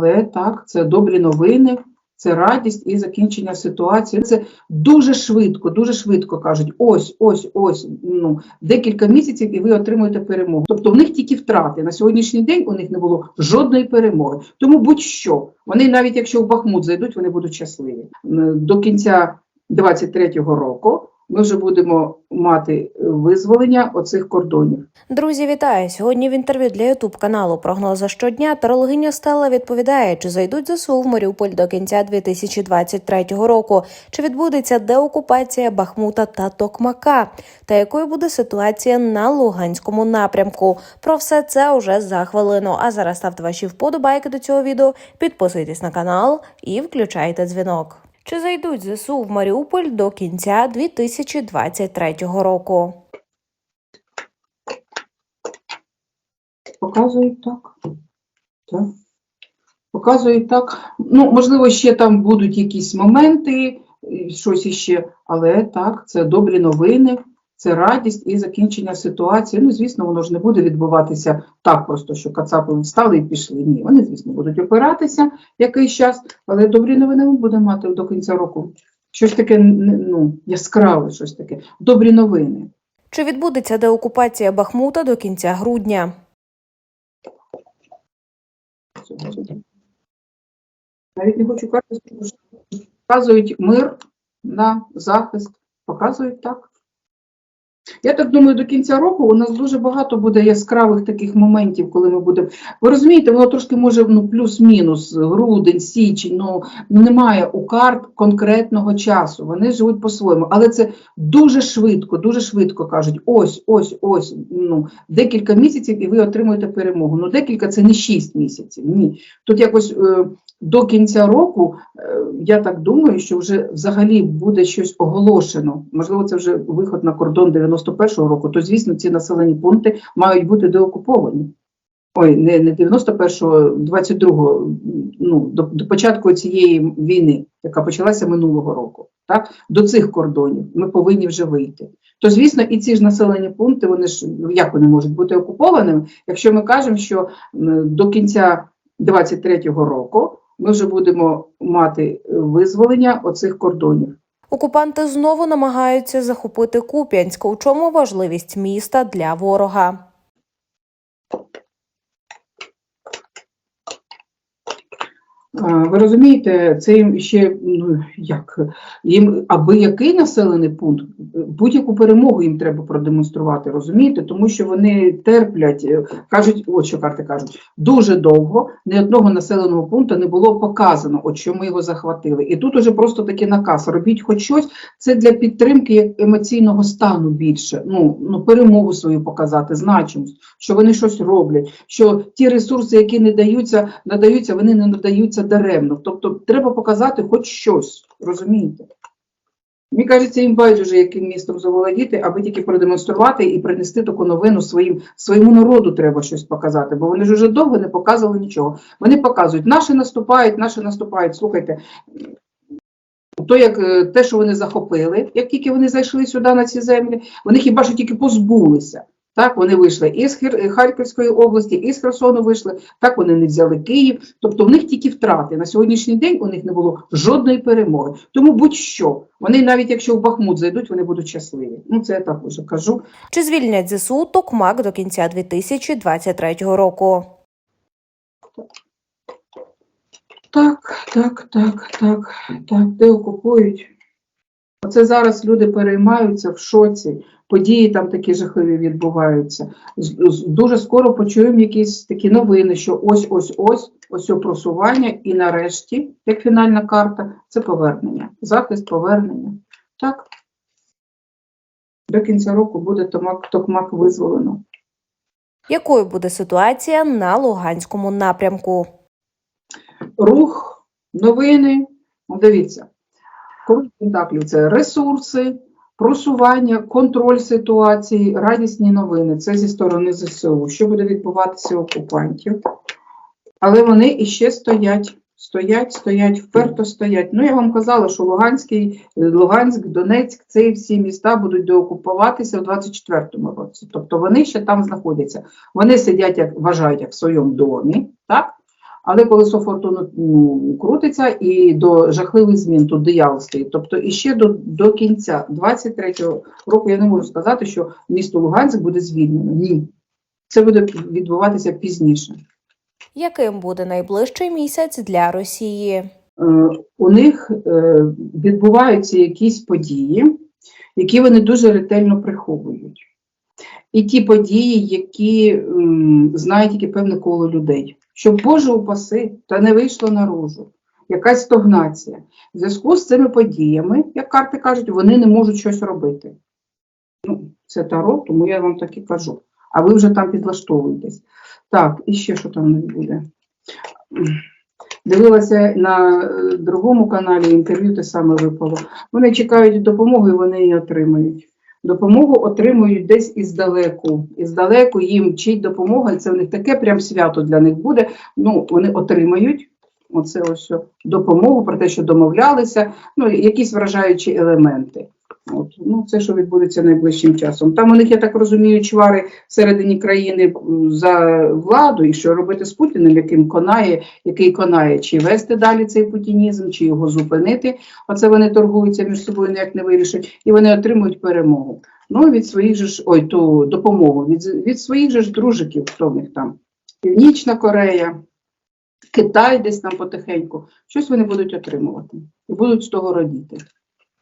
Але так, це добрі новини, це радість і закінчення ситуації. Це дуже швидко, дуже швидко кажуть: ось, ось, ось. Ну декілька місяців, і ви отримуєте перемогу. Тобто в них тільки втрати. На сьогоднішній день у них не було жодної перемоги. Тому будь-що вони навіть якщо в Бахмут зайдуть, вони будуть щасливі. До кінця 23-го року ми вже будемо мати визволення оцих кордонів. Друзі, вітаю! Сьогодні в інтерв'ю для Ютуб каналу Прогноза щодня тарологиня Стелла відповідає, чи зайдуть ЗСУ в Маріуполь до кінця 2023 року, чи відбудеться деокупація Бахмута та Токмака, та якою буде ситуація на Луганському напрямку. Про все це уже за хвилину. А зараз ставте ваші вподобайки до цього відео, підписуйтесь на канал і включайте дзвінок. Чи зайдуть ЗСУ в Маріуполь до кінця 2023 року? Показують так. так. Показують так. Ну, можливо, ще там будуть якісь моменти, щось іще, але так, це добрі новини, це радість і закінчення ситуації. Ну, звісно, воно ж не буде відбуватися так просто, що кацапи встали і пішли. Ні, вони, звісно, будуть опиратися якийсь час, але добрі новини ми будемо мати до кінця року. Щось таке ну, яскраве, щось таке. Добрі новини. Чи відбудеться деокупація Бахмута до кінця грудня? Навіть не хочу казати, що показують мир на захист, показують так. Я так думаю, до кінця року у нас дуже багато буде яскравих таких моментів, коли ми будемо. Ви розумієте, воно трошки може ну, плюс-мінус, грудень, січень, ну немає у карт конкретного часу. Вони живуть по-своєму. Але це дуже швидко, дуже швидко кажуть: ось, ось, ось. Ну, декілька місяців, і ви отримуєте перемогу. Ну, декілька це не шість місяців. Ні. Тут якось. Е, до кінця року, е, я так думаю, що вже взагалі буде щось оголошено. Можливо, це вже виход на кордон 91-го року, то, звісно, ці населені пункти мають бути деокуповані. Ой, не, не 91-го, 22-го, ну, до, до початку цієї війни, яка почалася минулого року. Так? До цих кордонів ми повинні вже вийти. То, звісно, і ці ж населені пункти, вони ж як вони можуть бути окупованими, якщо ми кажемо, що до кінця 23-го року ми вже будемо мати визволення оцих кордонів. Окупанти знову намагаються захопити Куп'янськ. У чому важливість міста для ворога? А, Ви розумієте, це їм ще ну як їм аби який населений пункт, будь-яку перемогу їм треба продемонструвати, розумієте, тому що вони терплять, е, кажуть, от що карти кажуть, дуже довго ні одного населеного пункту не було показано, от що ми його захватили. І тут уже просто такий наказ: робіть хоч щось. Це для підтримки емоційного стану більше. Ну ну перемогу свою показати, значимость, що вони щось роблять, що ті ресурси, які не даються, надаються, вони не надаються даремно. Тобто треба показати хоч щось, розумієте? Мені кажеться, їм байдуже, яким містом заволодіти, аби тільки продемонструвати і принести таку новину своїм, своєму народу треба щось показати, бо вони ж вже довго не показували нічого. Вони показують, наші наступають, наші наступають. Слухайте, то як е, те, що вони захопили, як тільки вони зайшли сюди на ці землі, вони хіба що тільки позбулися. Так, вони вийшли із Хір- Харківської області, із Херсону вийшли, так вони не взяли Київ. Тобто в них тільки втрати. На сьогоднішній день у них не було жодної перемоги. Тому будь-що, вони навіть якщо в Бахмут зайдуть, вони будуть щасливі. Ну це я так вже кажу. Чи звільнять ЗСУ Токмак до кінця 2023 року? Так, так, так, так, так, де окупують. Оце зараз люди переймаються в шоці, події там такі жахливі відбуваються. Дуже скоро почуємо якісь такі новини, що ось, ось, ось, ось просування, і нарешті, як фінальна карта, це повернення. Захист повернення. Так. До кінця року буде томак, токмак визволено. Якою буде ситуація на Луганському напрямку? рух, новини. Ну, дивіться, коли пентаклів це ресурси, просування, контроль ситуації, радісні новини. Це зі сторони ЗСУ. Що буде відбуватися окупантів? Але вони іще стоять. Стоять, стоять, вперто стоять. Ну, я вам казала, що Луганський, Луганськ, Донецьк, ці всі міста будуть деокупуватися в 24-му році. Тобто вони ще там знаходяться. Вони сидять, як вважають, як в своєму домі, так? Але колесо фортуни ну, крутиться і до жахливих змін тут диявол стоїть. Тобто і ще до, до кінця 23-го року я не можу сказати, що місто Луганськ буде звільнено. Ні. Це буде відбуватися пізніше. Яким буде найближчий місяць для Росії? Е, у них е, відбуваються якісь події, які вони дуже ретельно приховують. І ті події, які м, знає тільки певне коло людей. Щоб Боже упаси, та не вийшло наружу. Якась стогнація. В зв'язку з цими подіями, як карти кажуть, вони не можуть щось робити. Ну, це таро, тому я вам так і кажу. А ви вже там підлаштовуєтесь. Так, і ще що там не буде. Дивилася на е, другому каналі інтерв'ю, те саме випало. Вони чекають допомоги, вони її отримають. Допомогу отримують десь іздалеку. Іздалеку їм чить допомога, це в них таке прям свято для них буде. Ну, вони отримають оце ось допомогу про те, що домовлялися, ну, якісь вражаючі елементи. От, ну, це що відбудеться найближчим часом. Там у них, я так розумію, чвари всередині країни за владу, і що робити з Путіним, яким конає, який конає, чи вести далі цей путінізм, чи його зупинити. Оце вони торгуються між собою, ніяк не вирішать, і вони отримують перемогу. Ну, від своїх же ж, ой, ту допомогу, від, від своїх же ж дружиків, хто в них там, Північна Корея, Китай десь там потихеньку, щось вони будуть отримувати і будуть з того радіти.